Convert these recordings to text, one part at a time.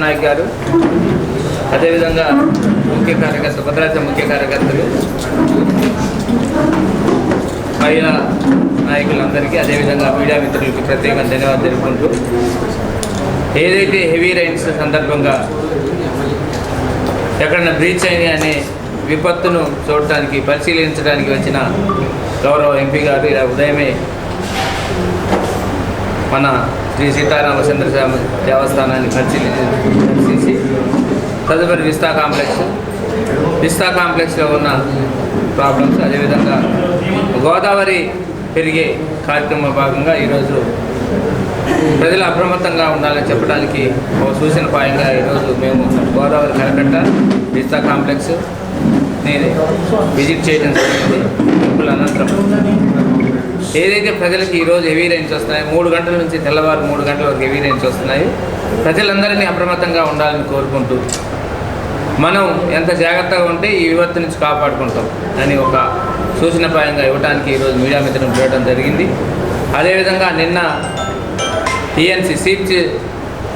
MP Naik గారు అదేవిధంగా ముఖ్య కార్యకర్త భద్రాచలం ముఖ్య కార్యకర్తలు మహిళా నాయకులందరికీ అదేవిధంగా మీడియా మిత్రులకి ప్రత్యేకంగా ధన్యవాదాలు తెలుపుకుంటూ ఏదైతే హెవీ రైన్స్ సందర్భంగా ఎక్కడన్నా బ్రీచ్ అయినాయి అనే విపత్తును చూడటానికి పరిశీలించడానికి వచ్చిన గౌరవ ఎంపీ గారు ఇలా ఉదయమే మన శ్రీ సీతారామచంద్రస్వామి దేవస్థానాన్ని పరిశీలి పరిశీలించి తదుపరి విస్తా కాంప్లెక్స్. విస్తా కాంప్లెక్స్లో ఉన్న ప్రాబ్లమ్స్ అదేవిధంగా గోదావరి పెరిగే కార్యక్రమ భాగంగా ఈరోజు ప్రజలు అప్రమత్తంగా ఉండాలని చెప్పడానికి ఒక సూచన పాయంగా ఈరోజు మేము గోదావరి కనకట్ట విస్తా కాంప్లెక్స్ నేను విజిట్ చేయడం జరిగింది. అనంతరం. ఏదైతే ప్రజలకి ఈరోజు హెవీ రైన్స్ వస్తున్నాయి మూడు గంటల నుంచి తెల్లవారు మూడు గంటల వరకు హెవీ రైన్స్ వస్తున్నాయి. ప్రజలందరినీ అప్రమత్తంగా ఉండాలని కోరుకుంటూ మనం ఎంత జాగ్రత్తగా ఉంటే ఈ విపత్తు నుంచి కాపాడుకుంటాం అని ఒక సూచనప్రాయంగా ఇవ్వడానికి ఈరోజు మీడియా మిత్రులను చూడడం జరిగింది. అదేవిధంగా నిన్న టీఎన్సీ చీఫ్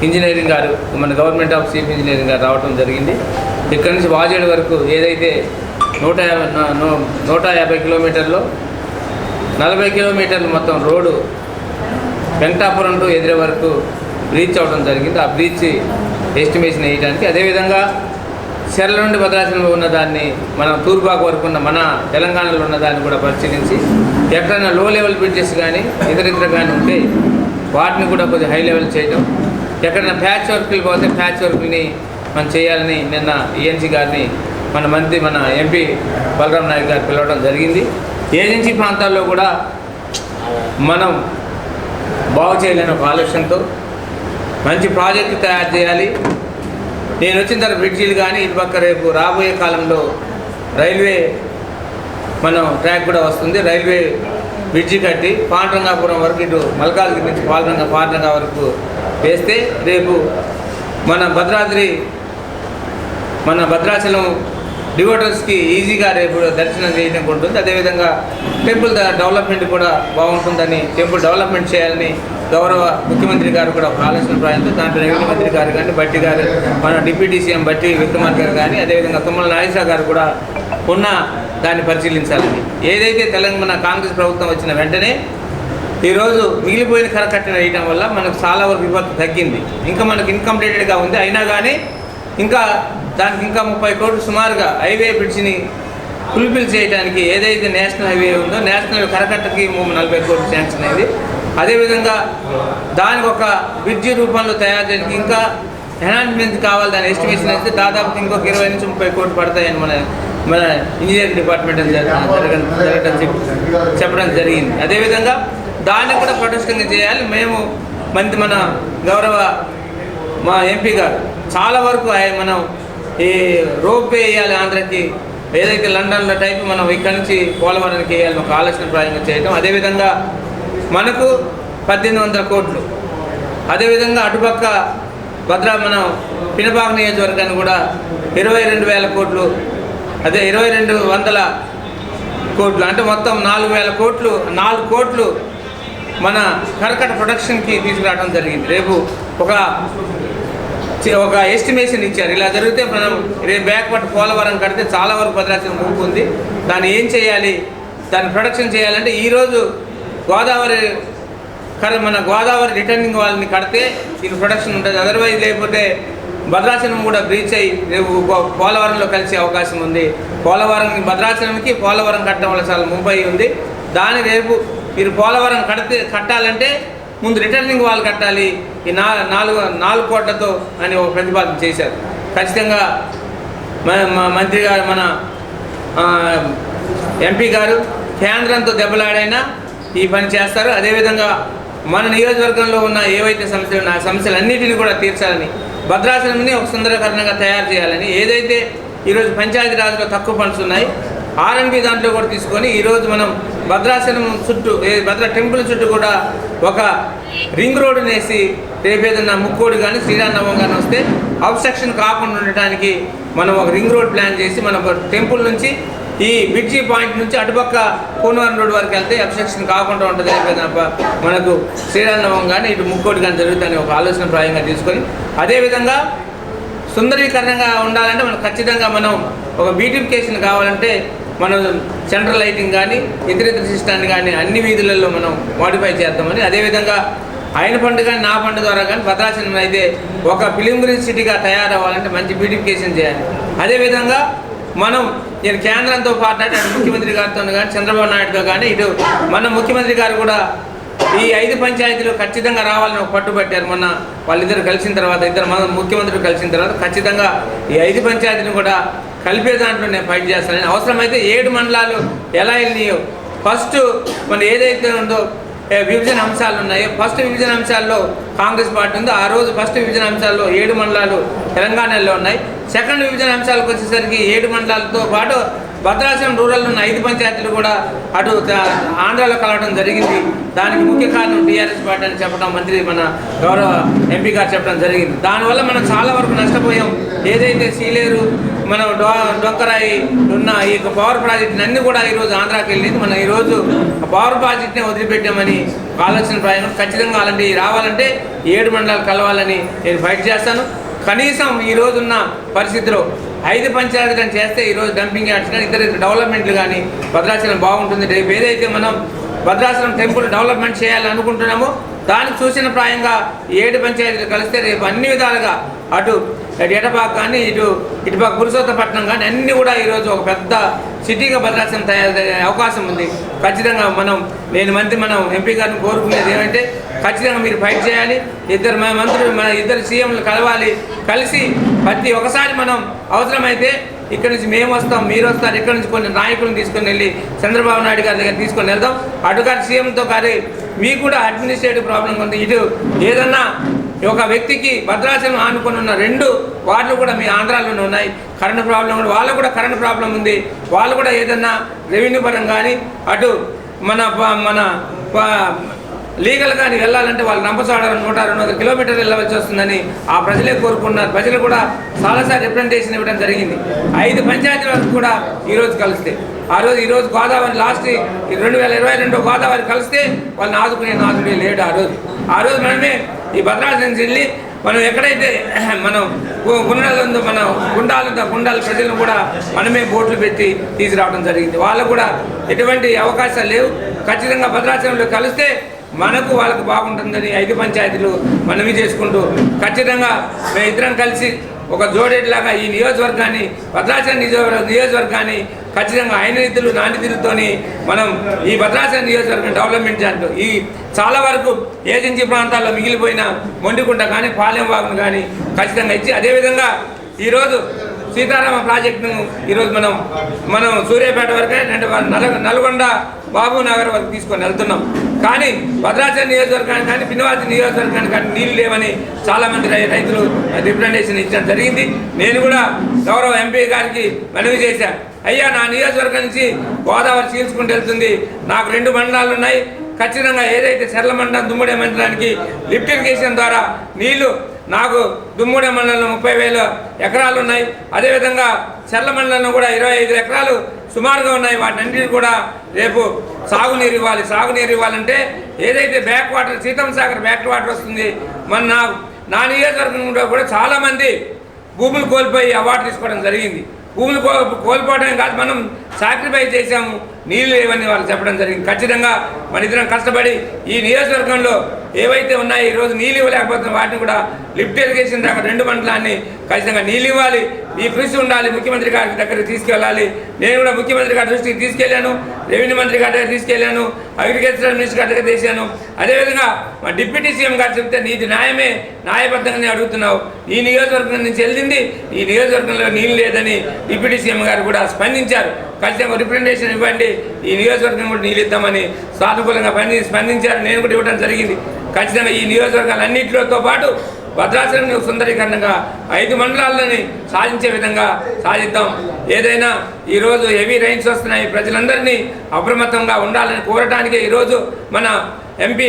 ఇంజనీరింగ్ గారు మన గవర్నమెంట్ ఆఫ్ చీఫ్ ఇంజనీరింగ్ గారు రావడం జరిగింది. ఇక్కడి నుంచి వాజేడు వరకు ఏదైతే నూట యాభై నూట యాభై కిలోమీటర్లు నలభై కిలోమీటర్లు మొత్తం రోడ్డు వెంకటాపురం టు ఎదిరే వరకు బ్రీచ్ అవడం జరిగింది. ఆ బ్రీచ్ ఎస్టిమేషన్ వేయడానికి. అదేవిధంగా చెర్ల నుండి భద్రాచలంలో ఉన్న దాన్ని మన తూర్పాకు వరకు ఉన్న మన తెలంగాణలో ఉన్న దాన్ని కూడా పరిశీలించి ఎక్కడైనా లో లెవెల్ బ్రిడ్జెస్ కానీ ఇతర ఇతర కానీ ఉంటే వాటిని కూడా కొద్దిగా హై లెవెల్ చేయడం ఎక్కడైనా ప్యాచ్ వర్క్లు పోతే ప్యాచ్ వర్క్ని మనం చేయాలని నిన్న ఈఎన్సీ గారిని మన మంత్రి మన ఎంపీ బలరాం నాయక్ గారు పిలవడం జరిగింది. ఏజెన్సీ ప్రాంతాల్లో కూడా మనం బాగు చేయలేని ఒక ఆలోచనతో మంచి ప్రాజెక్టు తయారు చేయాలి. నేను వచ్చిన తర్వాత బ్రిడ్జీలు కానీ ఇటుపక్క రేపు రాబోయే కాలంలో రైల్వే మనం ట్రాక్ కూడా వస్తుంది. రైల్వే బ్రిడ్జి కట్టి పాండ్రంగాపురం వరకు ఇటు మల్కాజ్గిరి నుంచి పాల్రంగా పాండ్రంగా వరకు వేస్తే రేపు మన భద్రాద్రి మన భద్రాచలం డివోటర్స్కి ఈజీగా రేపు దర్శనం చేయడం ఉంటుంది. అదేవిధంగా టెంపుల్ డెవలప్మెంట్ కూడా బాగుంటుందని టెంపుల్ డెవలప్మెంట్ చేయాలని గౌరవ ముఖ్యమంత్రి గారు కూడా ఒక ఆలోచన ప్రాయంతో దాంట్లో రెవెన్యూ మంత్రి గారు కానీ బట్టి గారు మన డిప్యూటీ సీఎం బట్టి విక్రమార్ గారు కానీ అదేవిధంగా తుమ్మల నాగేశ్వర గారు కూడా ఉన్న దాన్ని పరిశీలించాలని. ఏదైతే తెలంగాణ కాంగ్రెస్ ప్రభుత్వం వచ్చిన వెంటనే ఈరోజు మిగిలిపోయిన కరకట్టను వేయడం వల్ల మనకు చాలా వరకు విపత్తు తగ్గింది. ఇంకా మనకు ఇన్కంప్లీటెడ్గా ఉంది. అయినా కానీ ఇంకా దానికి ఇంకా ముప్పై కోట్లు సుమారుగా హైవే బ్రిడ్జిని ఫుల్ఫిల్ చేయడానికి ఏదైతే నేషనల్ హైవే ఉందో నేషనల్ కరకట్టకి నలభై కోట్లు శాంక్షన్ అయింది. అదేవిధంగా దానికి ఒక బ్రిడ్జి రూపంలో తయారు చేయడానికి ఇంకా ఎన్హాన్స్మెంట్ కావాలి దాని ఎస్టిమేషన్ అయితే దాదాపు ఇంకొక ఇరవై నుంచి ముప్పై కోట్లు పడతాయని మన మన ఇంజనీరింగ్ డిపార్ట్మెంట్ జరగడం జరగడం చెప్పడం జరిగింది. అదేవిధంగా దాన్ని కూడా పటిష్టంగా చేయాలి. మేము మంది మన గౌరవ మా ఎంపీ గారు చాలా వరకు మనం ఈ రోప్ వే వేయాలి ఆంధ్రకి. ఏదైతే లండన్లో టైప్ మనం ఇక్కడి నుంచి పోలవరానికి వేయాలి ఒక ఆలోచన ప్రాయంగా చేయటం. అదేవిధంగా మనకు పద్దెనిమిది వందల కోట్లు. అదేవిధంగా అటుపక్క భద్రా మనం పినపాక నియోజకవర్గాన్ని కూడా ఇరవై రెండు వేల కోట్లు అదే ఇరవై రెండు వందల కోట్లు. అంటే మొత్తం నాలుగు వేల కోట్లు నాలుగు కోట్లు మన కరకట ప్రొడక్షన్కి తీసుకురావడం జరిగింది. రేపు ఒక ఒక ఎస్టిమేషన్ ఇచ్చారు. ఇలా జరిగితే మనం రేపు బ్యాక్వర్డ్ పోలవరం కడితే చాలా వరకు భద్రాచలం ఊపు ఉంది దాన్ని ఏం చేయాలి? దాన్ని ప్రొడక్షన్ చేయాలంటే ఈరోజు గోదావరి కర మన గోదావరి రిటర్నింగ్ వాళ్ళని కడితే దీని ప్రొడక్షన్ ఉంటుంది. అదర్వైజ్ లేకపోతే భద్రాచలం కూడా బ్రీచ్ అయ్యి రేపు పోలవరంలో కలిసే అవకాశం ఉంది. పోలవరం భద్రాచలంకి పోలవరం కట్టడం వల్ల చాలా ముంబై ఉంది. దాని రేపు మీరు పోలవరం కడితే కట్టాలంటే ముందు రిటర్నింగ్ వాళ్ళు కట్టాలి. ఈ నా నాలుగు నాలుగు కోట్లతో అని ఒక ప్రతిపాదన చేశారు. ఖచ్చితంగా మంత్రి గారు మన ఎంపీ గారు కేంద్రంతో దెబ్బలాడైనా ఈ పని చేస్తారు. అదేవిధంగా మన నియోజకవర్గంలో ఉన్న ఏవైతే సమస్యలు ఉన్నాయో ఆ సమస్యలన్నిటిని కూడా తీర్చాలని భద్రాసనంని ఒక సుందరకరణంగా తయారు చేయాలని ఏదైతే ఈరోజు పంచాయతీ రాజులో తక్కువ ఫండ్స్ ఉన్నాయి ఆర్ఎన్బి దాంట్లో కూడా తీసుకొని ఈరోజు మనం భద్రాసనం చుట్టూ ఏ భద్ర టెంపుల్ చుట్టూ కూడా ఒక రింగ్ రోడ్డు వేసి రేపేదన్నా ముక్కోడు కానీ శ్రీరామనవం కానీ వస్తే అబ్స్ట్రక్షన్ కాకుండా ఉండటానికి మనం ఒక రింగ్ రోడ్ ప్లాన్ చేసి మన టెంపుల్ నుంచి ఈ బిడ్జి పాయింట్ నుంచి అటుపక్క పూనవరం రోడ్ వరకు వెళ్తే అబ్స్ట్రక్షన్ కాకుండా ఉంటుంది అయిపోయింది మనకు శ్రీరామనవం కానీ ఇటు ముక్కోడు కానీ జరుగుతుందని ఒక ఆలోచన ప్రాయంగా తీసుకొని అదేవిధంగా సుందరీకరణంగా ఉండాలంటే మనం ఖచ్చితంగా మనం ఒక బ్యూటిఫికేషన్ కావాలంటే మనం సెంట్రల్ లైటింగ్ కానీ ఇతరితర సిస్టాన్ని కానీ అన్ని వీధులలో మనం మోడిఫై చేద్దామని. అదేవిధంగా ఆయన పండు కానీ నా పండు ద్వారా కానీ భద్రాచలం అయితే ఒక ఫిలిం గురించి సిటీగా తయారవ్వాలంటే మంచి బ్యూటిఫికేషన్ చేయాలి. అదేవిధంగా మనం నేను కేంద్రంతో పాటు అంటే అటు ముఖ్యమంత్రి గారితో కానీ చంద్రబాబు నాయుడుతో కానీ ఇటు మన ముఖ్యమంత్రి గారు కూడా ఈ ఐదు పంచాయతీలు ఖచ్చితంగా రావాలని ఒక పట్టుబట్టారు మొన్న వాళ్ళిద్దరు కలిసిన తర్వాత ఇద్దరు మన ముఖ్యమంత్రులు కలిసిన తర్వాత ఖచ్చితంగా ఈ ఐదు పంచాయతీలు కూడా కలిపే దాంట్లో నేను ఫైట్ చేస్తానని అవసరమైతే ఏడు మండలాలు ఎలా వెళ్ళినాయో ఫస్ట్ మన ఏదైతే ఉందో విభజన అంశాలు ఉన్నాయో ఫస్ట్ విభజన అంశాల్లో కాంగ్రెస్ పార్టీ ఉందో. ఆ రోజు ఫస్ట్ విభజన అంశాల్లో ఏడు మండలాలు తెలంగాణలో ఉన్నాయి. సెకండ్ విభజన అంశాలకు వచ్చేసరికి ఏడు మండలాలతో పాటు భద్రాచలం రూరల్లో ఉన్న ఐదు పంచాయతీలు కూడా అటు ఆంధ్రాలో కలవడం జరిగింది. దానికి ముఖ్య కారణం టీఆర్ఎస్ పార్టీ అని చెప్పడం మంత్రి మన గౌరవ ఎంపీ గారు చెప్పడం జరిగింది. దానివల్ల మనం చాలా వరకు నష్టపోయాం. ఏదైతే సీలేరు మనం డొంకరాయి ఉన్న ఈ యొక్క పవర్ ప్రాజెక్టుని అన్ని కూడా ఈరోజు ఆంధ్రాకి వెళ్ళింది. మనం ఈరోజు పవర్ ప్రాజెక్ట్నే వదిలిపెట్టామని ఆలోచన ప్రయాణం ఖచ్చితంగా అలాంటివి రావాలంటే ఏడు మండలాలు కలవాలని నేను ఫైట్ చేస్తాను. కనీసం ఈ రోజున్న పరిస్థితిలో ఐదు పంచాయతీలను చేస్తే ఈరోజు డంపింగ్ యార్డ్స్ కానీ ఇతర ఇతర డెవలప్మెంట్లు కానీ భద్రాచలం బాగుంటుంది. రేపు ఏదైతే మనం భద్రాచలం టెంపుల్ డెవలప్మెంట్ చేయాలనుకుంటున్నామో దానికి సూచన ప్రాయంగా ఏడు పంచాయతీలు కలిస్తే రేపు అన్ని విధాలుగా అటు అటు ఎటపాక కానీ ఇటు ఇటుపక్క పురుషోత్తపట్నం కానీ అన్నీ కూడా ఈరోజు ఒక పెద్ద సిటీగా భద్రాచలం తయారయ్యే అవకాశం ఉంది. ఖచ్చితంగా మనం నేను మంత్రి మనం ఎంపీ గారిని కోరుకునేది ఏమంటే ఖచ్చితంగా మీరు ఫైట్ చేయాలి. ఇద్దరు మన మంత్రులు మన ఇద్దరు సీఎంలు కలవాలి. కలిసి ప్రతి ఒకసారి మనం అవసరమైతే ఇక్కడ నుంచి మేము వస్తాం మీరు వస్తారు ఇక్కడ నుంచి కొన్ని నాయకులను తీసుకొని వెళ్ళి చంద్రబాబు నాయుడు గారి దగ్గర తీసుకొని వెళ్దాం. అటుగారి సీఎంతో కానీ మీకు కూడా అడ్మినిస్ట్రేటివ్ ప్రాబ్లం ఉంది. ఇటు ఏదన్నా ఒక వ్యక్తికి భద్రాచలం ఆనుకొని ఉన్న రెండు వార్డులు కూడా మీ ఆంధ్రాలోనే ఉన్నాయి. కరెంటు ప్రాబ్లం కూడా వాళ్ళకు కూడా కరెంటు ప్రాబ్లం ఉంది. వాళ్ళు కూడా ఏదన్నా రెవెన్యూ పరం కానీ అటు మన మన లీగల్గా లీగల్ వెళ్ళాలంటే వాళ్ళు రంపచోడవరం నూట రెండు వందల కిలోమీటర్లు వెళ్ళవలసి వస్తుందని ఆ ప్రజలే కోరుకున్నారు ప్రజలు కూడా చాలాసార్లు రిప్రజెంటేషన్ ఇవ్వడం జరిగింది. ఐదు పంచాయతీల వరకు కూడా ఈరోజు కలిస్తే. ఆ రోజు ఈరోజు గోదావరి లాస్ట్ ఈ రెండు వేల ఇరవై రెండు గోదావరి కలిస్తే వాళ్ళని ఆదుకునే నాదుడే లేడు ఆ రోజు. ఆ రోజు మనమే ఈ భద్రాచలం వెళ్ళి మనం ఎక్కడైతే మనం గు- గుండాలు ఉందో మన గుండాలు గుండాల ప్రజలను కూడా మనమే బోట్లు పెట్టి తీసుకురావడం జరిగింది. వాళ్ళకు కూడా ఎటువంటి అవకాశాలు లేవు. ఖచ్చితంగా భద్రాచలంలో కలిస్తే మనకు వాళ్ళకు బాగుంటుందని ఐదు పంచాయతీలు మనవి చేసుకుంటూ ఖచ్చితంగా మేము ఇద్దరం కలిసి ఒక జోడేట్లాగా ఈ నియోజకవర్గాన్ని భద్రాచలం నియోజకవర్గ నియోజకవర్గాన్ని ఖచ్చితంగా ఆయన నిధులు నా నిధులతోని మనం ఈ భద్రాచలం నియోజకవర్గం డెవలప్మెంట్ చేయాలి. ఈ చాలా వరకు ఏజెన్సీ ప్రాంతాల్లో మిగిలిపోయిన మొండికుంట కానీ పాలెంవాగును కానీ ఖచ్చితంగా ఇచ్చి అదేవిధంగా ఈరోజు సీతారామ ప్రాజెక్టును ఈరోజు మనం మనం సూర్యాపేట వరకే అంటే నల్గొండ బాబు నగర్ వరకు తీసుకొని వెళ్తున్నాం. కానీ భద్రాచలం నియోజకవర్గానికి కానీ పినవాసి నియోజకవర్గానికి కానీ నీళ్ళు లేవని చాలామంది రైతులు రిప్రజెంటేషన్ ఇచ్చడం జరిగింది. నేను కూడా గౌరవ ఎంపీ గారికి మనవి చేశాను అయ్యా నా నియోజకవర్గం నుంచి గోదావరి చీల్చుకుంటూ వెళ్తుంది. నాకు రెండు మండలాలు ఉన్నాయి. ఖచ్చితంగా ఏదైతే చెర్ల మండలం దుమ్ముడే మండలానికి లిఫ్ట్ ఇరిగేషన్ ద్వారా నీళ్ళు నాకు దుమ్ముడే మండలంలో ముప్పై వేల ఎకరాలు ఉన్నాయి. అదేవిధంగా చెర్ల మండలంలో కూడా ఇరవై ఐదు ఎకరాలు సుమారుగా ఉన్నాయి. వాటన్నిటి కూడా రేపు సాగునీరు ఇవ్వాలి. సాగునీరు ఇవ్వాలంటే ఏదైతే back water సీతం Sagar back water వస్తుంది మన నా నా నియోజకవర్గంలో కూడా చాలామంది భూములు కోల్పోయి అవార్డు తీసుకోవడం జరిగింది. భూములు కో కోల్పోవడం కాదు మనం సాక్రిఫైస్ చేశాము. నీళ్ళు లేవని వాళ్ళు చెప్పడం జరిగింది. ఖచ్చితంగా మనిద్దరం కష్టపడి ఈ నియోజకవర్గంలో ఏవైతే ఉన్నాయో ఈరోజు నీళ్ళు ఇవ్వలేకపోతున్న వాటిని కూడా లిఫ్ట్ ఎరిగేషన్ దాకా రెండు మండలాన్ని ఖచ్చితంగా నీళ్ళు ఇవ్వాలి. ఈ కృషి ఉండాలి. ముఖ్యమంత్రి గారి దగ్గర తీసుకెళ్ళాలి. నేను కూడా ముఖ్యమంత్రి గారి దృష్టికి తీసుకెళ్ళాను. రెవెన్యూ మంత్రి గారి దగ్గర తీసుకెళ్ళాను. అగ్రికల్చర్ మినిస్టర్ గారి దగ్గర తీశాను అదేవిధంగా మా డిప్యూటీ సీఎం గారు చెప్తే నీది న్యాయమే న్యాయబద్ధంగానే అడుగుతున్నావు. ఈ నియోజకవర్గం నుంచి వెళ్ళింది. ఈ నియోజకవర్గంలో నీళ్ళు లేదని డిప్యూటీ సీఎం గారు కూడా స్పందించారు. ఖచ్చితంగా రిప్రజెంటేషన్ ఇవ్వండి. ఈ నియోజకవర్గం కూడా నీళ్ళు సానుకూలంగా పని స్పందించారు. నేను కూడా ఇవ్వడం జరిగింది. ఖచ్చితంగా ఈ నియోజకవర్గాలన్నింటితో పాటు భద్రాచలం సుందరీకరణంగా ఐదు మండలాలని సాధించే విధంగా సాధిద్దాం. ఏదైనా ఈరోజు హెవీ రైన్స్ వస్తున్నాయి. ప్రజలందరినీ అప్రమత్తంగా ఉండాలని కోరటానికి ఈరోజు మన ఎంపీ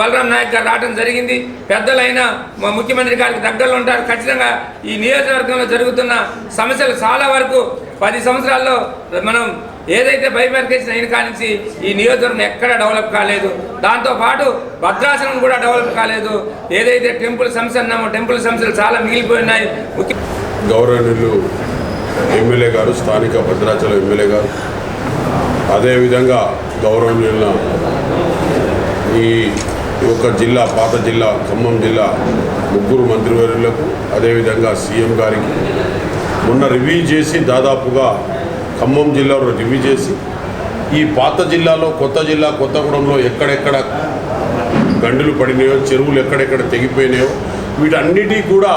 బలరాం నాయక్ గారు రావడం జరిగింది. పెద్దలైన మా ముఖ్యమంత్రి గారికి దగ్గరలో ఉంటారు. ఖచ్చితంగా ఈ నియోజకవర్గంలో జరుగుతున్న సమస్యలు చాలా వరకు పది సంవత్సరాల్లో మనం ఏదైతే బైఫర్కేషన్ అయిన కానించి ఈ నియోజకవర్గం ఎక్కడ డెవలప్ కాలేదు దాంతోపాటు భద్రాచలం కూడా డెవలప్ కాలేదు ఏదైతే టెంపుల్ సమస్య అన్నామో టెంపుల్ సమస్యలు చాలా మిగిలిపోయినాయి. గౌరవనీయులు ఎమ్మెల్యే గారు స్థానిక భద్రాచలం ఎమ్మెల్యే గారు అదేవిధంగా గౌరవనీయుల ఈ యొక్క జిల్లా పాత జిల్లా ఖమ్మం జిల్లా ముగ్గురు మంత్రివర్యులకు అదేవిధంగా సీఎం గారికి మొన్న రివ్యూ చేసి దాదాపుగా ఖమ్మం జిల్లాలో రివ్యూ చేసి ఈ పాత జిల్లాలో కొత్త జిల్లా కొత్తగూడెంలో ఎక్కడెక్కడ గండులు పడినాయో చెరువులు ఎక్కడెక్కడ తెగిపోయినాయో వీటన్నిటి కూడా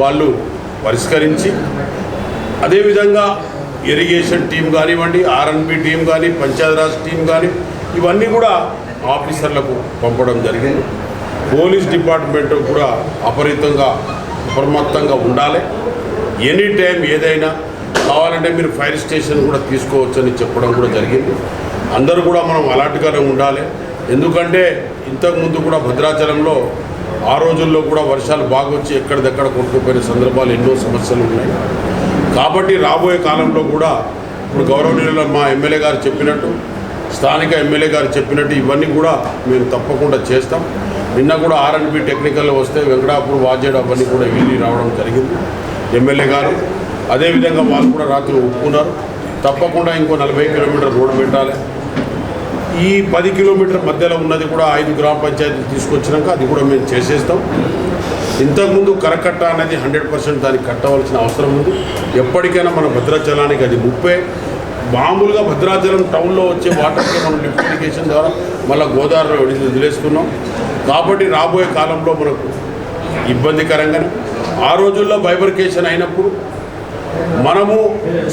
వాళ్ళు పరిష్కరించి అదేవిధంగా ఇరిగేషన్ టీం కానివ్వండి ఆర్ఎన్బి టీం కానీ పంచాయతీరాజ్ టీం కానీ ఇవన్నీ కూడా ఆఫీసర్లకు పంపడం జరిగింది. పోలీస్ డిపార్ట్మెంట్ కూడా అపరితంగా అప్రమత్తంగా ఉండాలి. ఎనీ టైం ఏదైనా కావాలంటే మీరు ఫైర్ స్టేషన్ కూడా తీసుకోవచ్చని చెప్పడం కూడా జరిగింది. అందరూ కూడా మనం అలర్ట్గానే ఉండాలి. ఎందుకంటే ఇంతకుముందు కూడా భద్రాచలంలో ఆ రోజుల్లో కూడా వర్షాలు బాగా వచ్చి ఎక్కడిదెక్కడ కొట్టుకుపోయిన సందర్భాలు ఎన్నో సమస్యలు ఉన్నాయి. కాబట్టి రాబోయే కాలంలో కూడా ఇప్పుడు గౌరవనీయుల మా ఎమ్మెల్యే గారు చెప్పినట్టు స్థానిక ఎమ్మెల్యే గారు చెప్పినట్టు ఇవన్నీ కూడా మేము తప్పకుండా చేస్తాం. నిన్న కూడా ఆర్ఎన్బి టెక్నికల్ వస్తే వెంకటాపూర్ వాజేడు అవన్నీ కూడా వెళ్ళి రావడం జరిగింది. ఎమ్మెల్యే గారు. అదేవిధంగా వాళ్ళు కూడా రాత్రి ఒప్పుకున్నారు. తప్పకుండా ఇంకో నలభై కిలోమీటర్ రోడ్డు పెట్టాలి. ఈ పది కిలోమీటర్ మధ్యలో ఉన్నది కూడా ఐదు గ్రామ పంచాయతీలు తీసుకొచ్చినాక అది కూడా మేము చేసేస్తాం. ఇంతకుముందు కరకట్ట అనేది హండ్రెడ్ పర్సెంట్ దానికి కట్టవలసిన అవసరం ఉంది. ఎప్పటికైనా మన భద్రాచలానికి అది ముప్పే. మామూలుగా భద్రాచలం టౌన్లో వచ్చే వాటర్కి మనం లిఫ్ట్ ఇరిగేషన్ ద్వారా మళ్ళీ గోదావరిలో వదిలేసుకున్నాం కాబట్టి రాబోయే కాలంలో మనకు ఇబ్బందికరంగానే ఆ రోజుల్లో బైబర్కేషన్ అయినప్పుడు మనము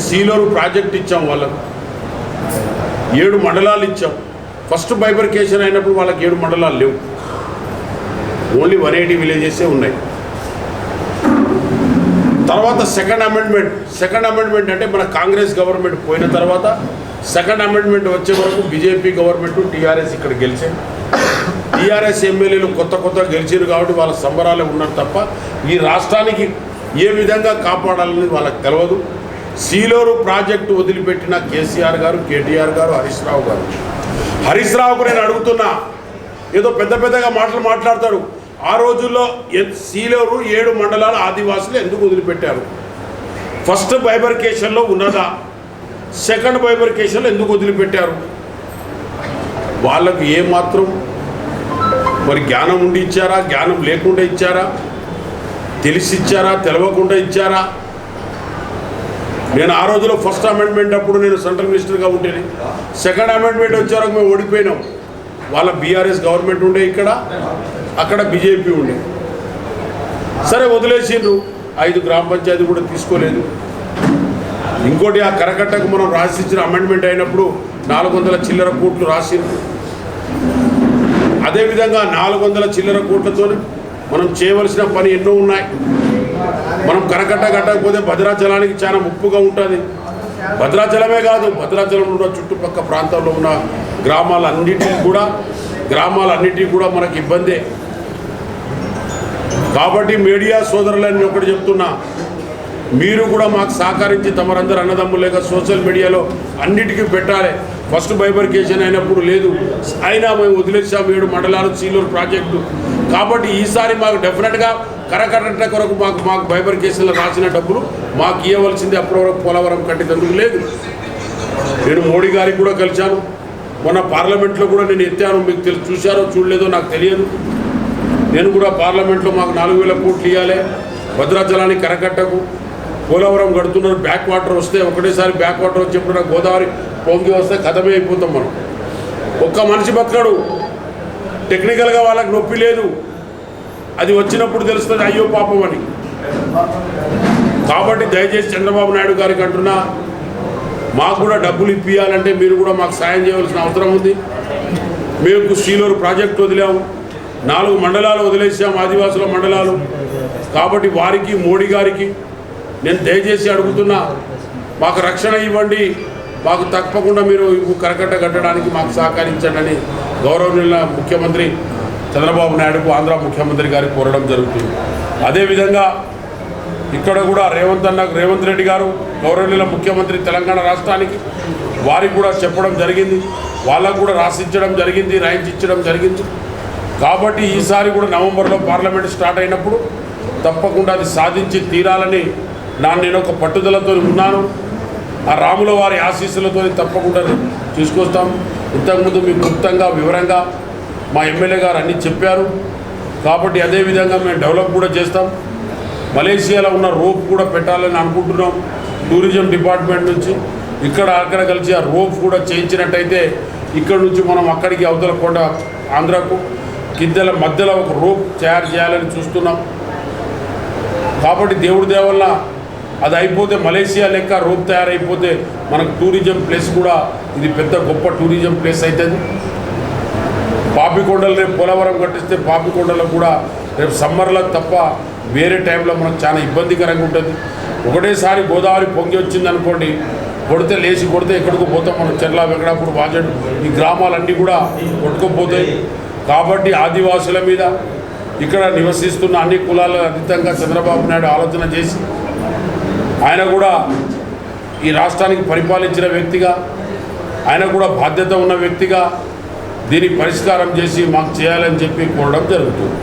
సీలోరు ప్రాజెక్ట్ ఇచ్చాం వాళ్ళకు. ఏడు మండలాలు ఇచ్చాం. ఫస్ట్ బైబర్కేషన్ అయినప్పుడు వాళ్ళకి ఏడు మండలాలు లేవు. ఓన్లీ వన్ ఎయిటీ విలేజెసే ఉన్నాయి. తర్వాత సెకండ్ అమెండ్మెంట్. సెకండ్ అమెండ్మెంట్ అంటే మన కాంగ్రెస్ గవర్నమెంట్ పోయిన తర్వాత సెకండ్ అమెండ్మెంట్ వచ్చే వరకు బీజేపీ గవర్నమెంట్ టీఆర్ఎస్ ఇక్కడ గెలిచాయి. టీఆర్ఎస్ ఎమ్మెల్యేలు కొత్త కొత్త గెలిచారు కాబట్టి వాళ్ళ సంబరాలే ఉన్నారు తప్ప ఈ రాష్ట్రానికి ఏ విధంగా కాపాడాలని వాళ్ళకి తెలియదు సీలోరు ప్రాజెక్టు వదిలిపెట్టిన కేసీఆర్ గారు కేటీఆర్ గారు హరీష్ రావు గారు. హరీష్ రావుకు నేను అడుగుతున్నా ఏదో పెద్ద పెద్దగా మాటలు మాట్లాడతాడు ఆ రోజుల్లో సీలోరు ఏడు మండలాల ఆదివాసులు ఎందుకు వదిలిపెట్టారు? ఫస్ట్ బైబర్కేషన్లో ఉన్నదా? సెకండ్ బైబర్కేషన్లో ఎందుకు వదిలిపెట్టారు? వాళ్ళకు ఏమాత్రం మరి జ్ఞానం ఉండి ఇచ్చారా? జ్ఞానం లేకుండా ఇచ్చారా? తెలిసి ఇచ్చారా తెలవకుండా ఇచ్చారా? నేను ఆ రోజులో ఫస్ట్ అమెండ్మెంట్ అప్పుడు నేను సెంట్రల్ మినిస్టర్గా ఉంటేనే సెకండ్ అమెండ్మెంట్ వచ్చారో మేము ఓడిపోయినాం. వాళ్ళ బీఆర్ఎస్ గవర్నమెంట్ ఉండే ఇక్కడ అక్కడ బీజేపీ ఉండే. సరే వదిలేసిండ్రు. ఐదు గ్రామ పంచాయతీ కూడా తీసుకోలేదు. ఇంకోటి ఆ కరకట్టకు మనం రాసిచ్చిన అమెండ్మెంట్ అయినప్పుడు నాలుగు వందల చిల్లర కోట్లు రాసిండ్రు. అదేవిధంగా నాలుగు వందల చిల్లర కోట్లతో మనం చేయవలసిన పని ఎన్నో ఉన్నాయి. మనం కరకట్ట కట్టకపోతే భద్రాచలానికి చాలా ముప్పుగా ఉంటుంది. భద్రాచలమే కాదు భద్రాచలంలో ఉన్న చుట్టుపక్క ప్రాంతాల్లో ఉన్న గ్రామాలన్నిటికీ కూడా గ్రామాలన్నిటికీ కూడా మనకి ఇబ్బందే. కాబట్టి మీడియా సోదరులని ఒకటి చెప్తున్నా మీరు కూడా మాకు సహకరించి తమరందరూ అన్నదమ్ములేక సోషల్ మీడియాలో అన్నిటికీ పెట్టాలి. ఫస్ట్ బైబర్కేషన్ అయినప్పుడు లేదు. అయినా మేము వదిలేసాం ఏడు మండలాలు సీలూరు ప్రాజెక్టు. కాబట్టి ఈసారి మాకు డెఫినెట్గా కరకట్ట కొరకు మాకు మాకు బైబర్కేషన్లో రాసిన డబ్బులు మాకు ఇవ్వవలసింది అప్పటివరకు పోలవరం కట్టేటందుకు లేదు. నేను మోడీ గారికి కూడా కలిశాను. మొన్న పార్లమెంట్లో కూడా నేను ఎత్తాను. మీకు తెలు చూశారో చూడలేదో నాకు తెలియదు. నేను కూడా పార్లమెంట్లో మాకు నాలుగు వేల కోట్లు ఇవ్వాలి భద్రాచలానికి కరకట్టకు. పోలవరం కడుతున్నారు బ్యాక్ వాటర్ వస్తే ఒకటేసారి బ్యాక్ వాటర్ వచ్చినప్పుడు గోదావరి పొంగి వస్తే కథమే అయిపోతాం మనం. ఒక్క మనిషి బతకడు. టెక్నికల్గా వాళ్ళకి నొప్పి లేదు. అది వచ్చినప్పుడు తెలుస్తుంది అయ్యో పాపం అని. కాబట్టి దయచేసి చంద్రబాబు నాయుడు గారికి అంటున్నా మాకు కూడా డబ్బులు ఇప్పియాలంటే మీరు కూడా మాకు సాయం చేయవలసిన అవసరం ఉంది. మేము శ్రీలోరు ప్రాజెక్ట్ వదిలాము. నాలుగు మండలాలు వదిలేసాం ఆదివాసుల మండలాలు. కాబట్టి వారికి మోడీ గారికి నేను దయచేసి అడుగుతున్నా మాకు రక్షణ ఇవ్వండి మాకు తప్పకుండా మీరు కరకట్ట కట్టడానికి మాకు సహకరించండి అని గౌరవనీయుల ముఖ్యమంత్రి చంద్రబాబు నాయుడుకు ఆంధ్ర ముఖ్యమంత్రి గారికి కోరడం జరుగుతుంది. అదేవిధంగా ఇక్కడ కూడా రేవంత్ అన్న రేవంత్ రెడ్డి గారు గౌరవనీయుల ముఖ్యమంత్రి తెలంగాణ రాష్ట్రానికి వారికి కూడా చెప్పడం జరిగింది వాళ్ళకు కూడా రాసిచ్చడం జరిగింది రాయించడం జరిగింది. కాబట్టి ఈసారి కూడా నవంబర్లో పార్లమెంట్ స్టార్ట్ అయినప్పుడు తప్పకుండా అది సాధించి తీరాలని నా నేను ఒక పట్టుదలతో ఉన్నాను. ఆ రాముల వారి ఆశీస్సులతో తప్పకుండా తీసుకొస్తాం. ఇంతకుముందు మీకు గుప్తంగా వివరంగా మా ఎమ్మెల్యే గారు అన్నీ చెప్పారు. కాబట్టి అదే విధంగా మేము డెవలప్ కూడా చేస్తాం. మలేషియాలో ఉన్న రోప్ కూడా పెట్టాలని అనుకుంటున్నాం. టూరిజం డిపార్ట్మెంట్ నుంచి ఇక్కడ అక్కడ కలిసి ఆ రోప్ కూడా చేయించినట్టయితే ఇక్కడ నుంచి మనం అక్కడికి అవతల కొండ ఆంధ్రాకు కిందల మధ్యలో ఒక రోప్ తయారు చేయాలని చూస్తున్నాం. కాబట్టి దేవుడి దేవల్ల అది అయిపోతే మలేషియా లెక్క రోడ్ తయారైపోతే మనకు టూరిజం ప్లేస్ కూడా ఇది పెద్ద గొప్ప టూరిజం ప్లేస్ అవుతుంది పాపికొండలు రేపు పోలవరం కట్టిస్తే పాపికొండలో కూడా రేపు సమ్మర్లో తప్ప వేరే టైంలో మనకు చాలా ఇబ్బందికరంగా ఉంటుంది. ఒకటేసారి గోదావరి పొంగి వచ్చింది అనుకోండి కొడితే లేచి కొడితే ఎక్కడికో పోతాం మనం చెర్ల వెంకటాపూర్ వాజడు ఈ గ్రామాలన్నీ కూడా కొట్టుకుపోతాయి. కాబట్టి ఆదివాసుల మీద ఇక్కడ నివసిస్తున్న అన్ని కులాల అతీతంగా చంద్రబాబు నాయుడు ఆలోచన చేసి ఆయన కూడా ఈ రాష్ట్రానికి పరిపాలించిన వ్యక్తిగా ఆయన కూడా బాధ్యత ఉన్న వ్యక్తిగా దీని పరిష్కారం చేసి మాకు చేయాలని చెప్పి కోరడం జరుగుతుంది.